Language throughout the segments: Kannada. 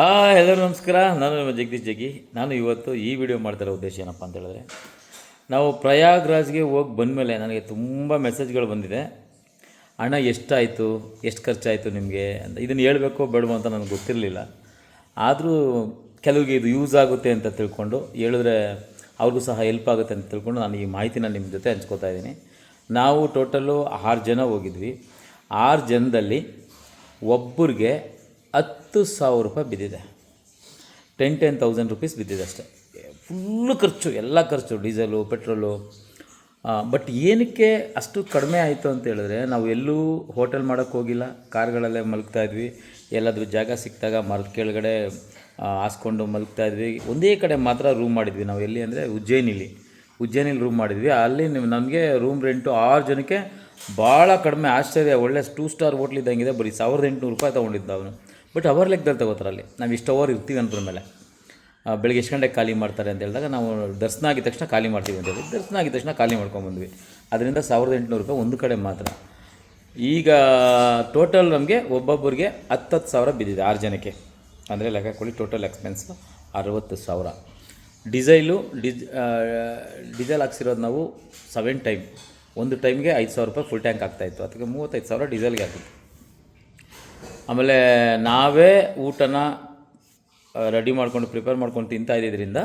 ಹಾಯ್ ಎಲ್ಲರೂ ನಮಸ್ಕಾರ. ನಾನು ನಿಮ್ಮ ಜಗದೀಶ್ ಜಗ್ಗಿ. ನಾನು ಇವತ್ತು ಈ ವಿಡಿಯೋ ಮಾಡ್ತಿರೋ ಉದ್ದೇಶ ಏನಪ್ಪ ಅಂತ ಹೇಳಿದ್ರೆ, ನಾವು ಪ್ರಯಾಗ್ರಾಜ್ಗೆ ಹೋಗಿ ಬಂದಮೇಲೆ ನನಗೆ ತುಂಬ ಮೆಸೇಜ್ಗಳು ಬಂದಿದೆ. ಹಣ ಎಷ್ಟಾಯಿತು? ಎಷ್ಟು ಖರ್ಚಾಯಿತು ನಿಮಗೆ? ಅಂತ. ಇದನ್ನು ಹೇಳಬೇಕು ಬೇಡವೋ ಅಂತ ನನಗೆ ಗೊತ್ತಿರಲಿಲ್ಲ. ಆದರೂ ಕೆಲವರಿಗೆ ಇದು ಯೂಸ್ ಆಗುತ್ತೆ ಅಂತ ತಿಳ್ಕೊಂಡು, ಹೇಳಿದ್ರೆ ಅವ್ರಿಗೂ ಸಹ ಹೆಲ್ಪ್ ಆಗುತ್ತೆ ಅಂತ ತಿಳ್ಕೊಂಡು ನಾನು ಈ ಮಾಹಿತಿನ ನಿಮ್ಮ ಜೊತೆ ಹಂಚ್ಕೋತಾ ಇದ್ದೀನಿ. ನಾವು ಟೋಟಲ್ಲು ಆರು ಜನ ಹೋಗಿದ್ವಿ. ಆರು ಜನದಲ್ಲಿ ಒಬ್ಬರಿಗೆ ಹತ್ತು ಸಾವಿರ ರೂಪಾಯಿ ಬಿದ್ದಿದೆ. ಟೆನ್ ಟೆನ್ ತೌಸಂಡ್ ರುಪೀಸ್ ಬಿದ್ದಿದೆ ಅಷ್ಟೇ. ಫುಲ್ಲು ಖರ್ಚು, ಎಲ್ಲ ಖರ್ಚು ಡೀಸೆಲು ಪೆಟ್ರೋಲು ಬಟ್ ಏನಕ್ಕೆ ಅಷ್ಟು ಕಡಿಮೆ ಆಯಿತು ಅಂತ ಹೇಳಿದ್ರೆ, ನಾವು ಎಲ್ಲೂ ಹೋಟೆಲ್ ಮಾಡೋಕ್ಕೆ ಹೋಗಿಲ್ಲ. ಕಾರ್ಗಳಲ್ಲೇ ಮಲಗ್ತಾ ಇದ್ವಿ. ಎಲ್ಲಾದರೂ ಜಾಗ ಸಿಕ್ಕಿದಾಗ ಮರದ ಕೆಳಗಡೆ ಹಾಸ್ಕೊಂಡು ಮಲಗ್ತಾ ಇದ್ವಿ. ಒಂದೇ ಕಡೆ ಮಾತ್ರ ರೂಮ್ ಮಾಡಿದ್ವಿ ನಾವು. ಎಲ್ಲಿ ಅಂದರೆ ಉಜ್ಜಯಿನಿಲಿ. ಉಜ್ಜಯಿನಿಲಿ ರೂಮ್ ಮಾಡಿದ್ವಿ. ಅಲ್ಲಿ ನಮಗೆ ರೂಮ್ ರೆಂಟು ಆರು ಜನಕ್ಕೆ ಭಾಳ ಕಡಿಮೆ. ಆಶ್ಚರ್ಯ. ಒಳ್ಳೆ ಟೂ ಸ್ಟಾರ್ ಹೋಟ್ಲಿದ್ದಂಗಿದೆ ಬರೀ ಸಾವಿರದ ಎಂಟುನೂರು ರೂಪಾಯಿ ತೊಗೊಂಡಿದ್ದ ಅವನು. ಬಟ್ ಅವರ್ ಲೆಕ್ಕದಲ್ಲಿ ತಗೋತಾರೆ ಅಲ್ಲಿ ನಾವು ಇಷ್ಟು ಅವರ್ ಇರ್ತೀವಿ ಅಂದ್ರ ಮೇಲೆ. ಬೆಳಿಗ್ಗೆ ಎಷ್ಟು ಗಂಟೆಗೆ ಖಾಲಿ ಮಾಡ್ತಾರೆ ಅಂತ ಹೇಳಿದಾಗ ನಾವು ದರ್ಶನ ಆಗಿದ ತಕ್ಷಣ ಖಾಲಿ ಮಾಡ್ತೀವಿ ಅಂತ ಹೇಳಿ ದರ್ಶನ ಆಗಿದ ತಕ್ಷಣ ಖಾಲಿ ಮಾಡ್ಕೊಂಬಂದ್ವಿ ಅದರಿಂದ ಸಾವಿರದ ಎಂಟುನೂರು ರೂಪಾಯಿ ಒಂದು ಕಡೆ ಮಾತ್ರ. ಈಗ ಟೋಟಲ್ ನಮಗೆ ಒಬ್ಬೊಬ್ಬರಿಗೆ ಹತ್ತತ್ತು ಸಾವಿರ ಬಿದ್ದಿದೆ ಆರು ಜನಕ್ಕೆ. ಅಂದರೆ ಲೆಕ್ಕ ಕೊಡಿ ಟೋಟಲ್ ಎಕ್ಸ್ಪೆನ್ಸ್ ಅರವತ್ತು ಸಾವಿರ. ಡಿಸೈಲು ಡಿಜ್ ಡೀಸೆಲ್ ಹಾಕ್ಸಿರೋದು ನಾವು ಸೆವೆನ್ ಟೈಮ್ ಒಂದು ಟೈಮ್ಗೆ ಐದು ಸಾವಿರ ರೂಪಾಯಿ ಫುಲ್ ಟ್ಯಾಂಕ್ ಆಗ್ತಾಯಿತ್ತು ಅದಕ್ಕೆ ಮೂವತ್ತೈದು ಸಾವಿರ ಡೀಸೆಲ್ಗೆ ಆಗ್ತಿತ್ತು ಆಮೇಲೆ ನಾವೇ ಊಟನ ರೆಡಿ ಮಾಡ್ಕೊಂಡು ಪ್ರಿಪೇರ್ ಮಾಡ್ಕೊಂಡು ತಿಂತಾ ಇದ್ದಿದ್ದರಿಂದ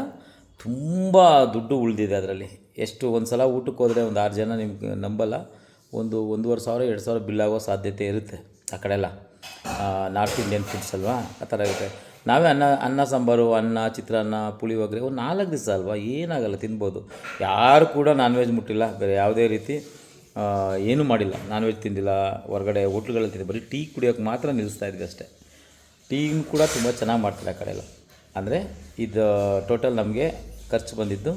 ತುಂಬ ದುಡ್ಡು ಉಳಿದಿದೆ ಅದರಲ್ಲಿ. ಎಷ್ಟು ಒಂದು ಸಲ ಊಟಕ್ಕೆ ಹೋದರೆ ಒಂದು ಆರು ಜನ ನಿಮ್ಗೆ ನಂಬಲ್ಲ. ಒಂದು ಒಂದೂವರೆ ಸಾವಿರ, ಎರಡು ಸಾವಿರ ಬಿಲ್ ಆಗೋ ಸಾಧ್ಯತೆ ಇರುತ್ತೆ ಆ ಕಡೆ ಎಲ್ಲ ನಾರ್ತ್ ಇಂಡಿಯನ್ ಫುಡ್ಸ್ ಅಲ್ವಾ? ಆ ಥರ ಇರುತ್ತೆ. ನಾವೇ ಅನ್ನ ಅನ್ನ, ಸಾಂಬಾರು, ಅನ್ನ, ಚಿತ್ರಾನ್ನ, ಪುಳಿಯೋಗರೆ ಒಂದು ನಾಲ್ಕು ದಿವಸ ಅಲ್ವಾ? ಏನಾಗಲ್ಲ, ತಿನ್ಬೋದು. ಯಾರು ಕೂಡ ನಾನ್ ವೆಜ್ ಮುಟ್ಟಿಲ್ಲ. ಬೇರೆ ಯಾವುದೇ ರೀತಿ ಏನೂ ಮಾಡಿಲ್ಲ. ನಾನ್ ವೆಜ್ ತಿಂದಿಲ್ಲ, ಹೊರಗಡೆ ಹೋಟ್ಲುಗಳಲ್ಲಿ ತಿಂದಿಲ್ಲ. ಬರೀ ಟೀ ಕುಡಿಯೋಕ್ಕೆ ಮಾತ್ರ ನಿಲ್ಲಿಸ್ತಾ ಇದ್ವಿ ಅಷ್ಟೇ. ಟೀ ಕೂಡ ತುಂಬ ಚೆನ್ನಾಗಿ ಮಾಡ್ತಾರೆ ಆ ಕಡೆ ಎಲ್ಲ ಅಂದರೆ ಇದು ಟೋಟಲ್ ನಮಗೆ ಖರ್ಚು ಬಂದಿದ್ದು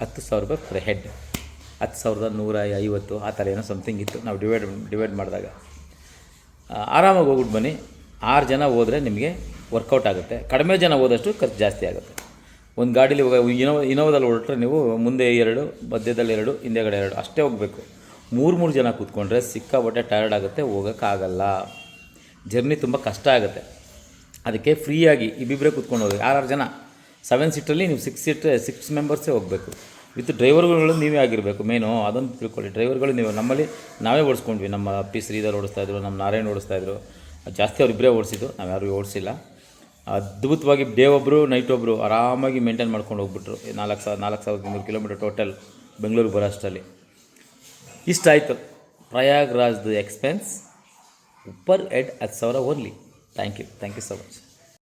ಹತ್ತು ಸಾವಿರ ರೂಪಾಯಿ ಪರ್ ಹೆಡ್ ಹತ್ತು ಸಾವಿರದ ನೂರ ಐವತ್ತು, ಆ ಥರ ಏನೋ ಸಮಥಿಂಗ್ ಇತ್ತು. ನಾವು ಡಿವೈಡ್ ಡಿವೈಡ್ ಮಾಡಿದಾಗ. ಆರಾಮಾಗಿ ಹೋಗ್ಬಿಟ್ಟು ಬನ್ನಿ. ಆರು ಜನ ಹೋದರೆ ನಿಮಗೆ ವರ್ಕೌಟ್ ಆಗುತ್ತೆ. ಕಡಿಮೆ ಜನ ಹೋದಷ್ಟು ಖರ್ಚು ಜಾಸ್ತಿ ಆಗುತ್ತೆ. ಒಂದು ಗಾಡೀಲಿ ಇವಾಗ ಇನೋ ಇನೋವಾದಲ್ಲಿ ಹೊರಟ್ರೆ ನೀವು ಮುಂದೆ ಎರಡು, ಮಧ್ಯದಲ್ಲಿ ಎರಡು, ಹಿಂದೆಗಡೆ ಎರಡು, ಅಷ್ಟೇ ಹೋಗಬೇಕು. ಮೂರು ಮೂರು ಜನ ಕೂತ್ಕೊಂಡ್ರೆ ಸಿಕ್ಕಾಪಟ್ಟೆ ಟಯರ್ಡ್ ಆಗುತ್ತೆ ಹೋಗೋಕ್ಕಾಗಲ್ಲ ಜರ್ನಿ ತುಂಬ ಕಷ್ಟ ಆಗುತ್ತೆ. ಅದಕ್ಕೆ ಫ್ರೀಯಾಗಿ ಇಬ್ಬಿಬ್ಬರೇ ಕೂತ್ಕೊಂಡು ಹೋಗಿ. ಆರಾರು ಜನ. ಸೆವೆನ್ ಸೀಟಲ್ಲಿ ನೀವು ಸಿಕ್ಸ್ ಸೀಟ್ ಸಿಕ್ಸ್ ಮೆಂಬರ್ಸೇ ಹೋಗಬೇಕು. ವಿತ್ ಡ್ರೈವರ್ಗಳು ನೀವೇ ಆಗಿರಬೇಕು ಮೇನು ಅದೊಂದು ತಿಳ್ಕೊಳ್ಳಿ. ಡ್ರೈವರ್ಗಳು ನೀವು ನಮ್ಮಲ್ಲಿ ನಾವೇ ಓಡಿಸ್ಕೊಂಡ್ವಿ. ನಮ್ಮ ಪಿ ಶ್ರೀಧರ್ ಓಡಿಸ್ತಾ ಇದ್ರು, ನಮ್ಮ ನಾರಾಯಣ್ ಓಡಿಸ್ತಾ ಇದ್ರು. ಜಾಸ್ತಿ ಅವ್ರಿಬ್ಬರೇ ಓಡಿಸಿದ್ದು ನಾವು ಯಾರು ಓಡಿಸಿಲ್ಲ. ಅದ್ಭುತವಾಗಿ ಡೇ ಒಬ್ಬರು ನೈಟ್ ಒಬ್ಬರು ಆರಾಮಾಗಿ ಮೇಂಟೈನ್ ಮಾಡ್ಕೊಂಡು ಹೋಗ್ಬಿಟ್ರು. ನಾಲ್ಕು ಸಾವಿರ ನಾಲ್ಕು ಸಾವಿರದ ಇನ್ನೂರು ಕಿಲೋಮೀಟರ್ ಟೋಟಲ್ ಬೆಂಗಳೂರು ಬರೋ ಅಷ್ಟರಲ್ಲಿ. ಇಷ್ಟಾಯಿತು ಪ್ರಯಾಗ್ರಾಜ್ದು ಎಕ್ಸ್ಪೆನ್ಸ್ ಪರ್ ಹೆಡ್ ಹತ್ತು ಸಾವಿರ only thank you thank you so much